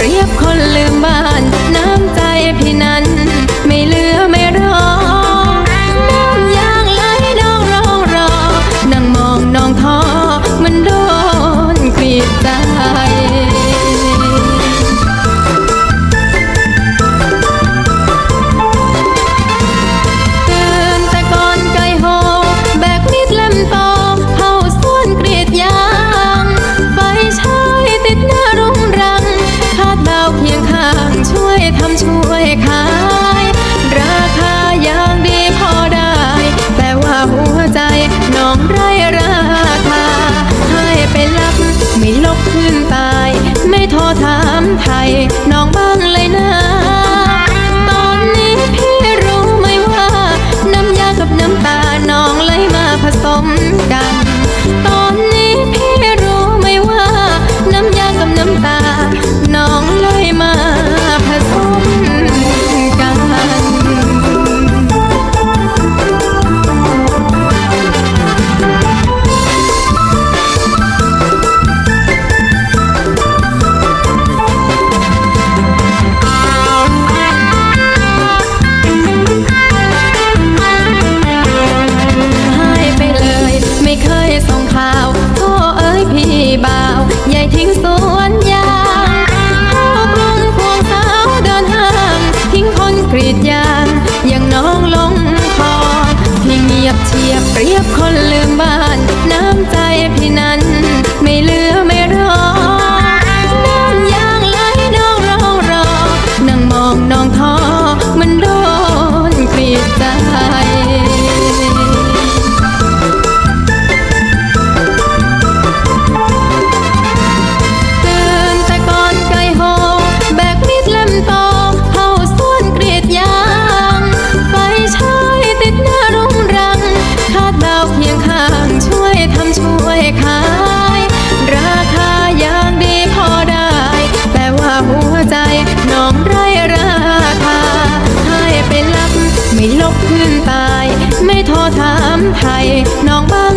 เรียบคนลืม เปรียบคนลืม ไทยน้องบ้า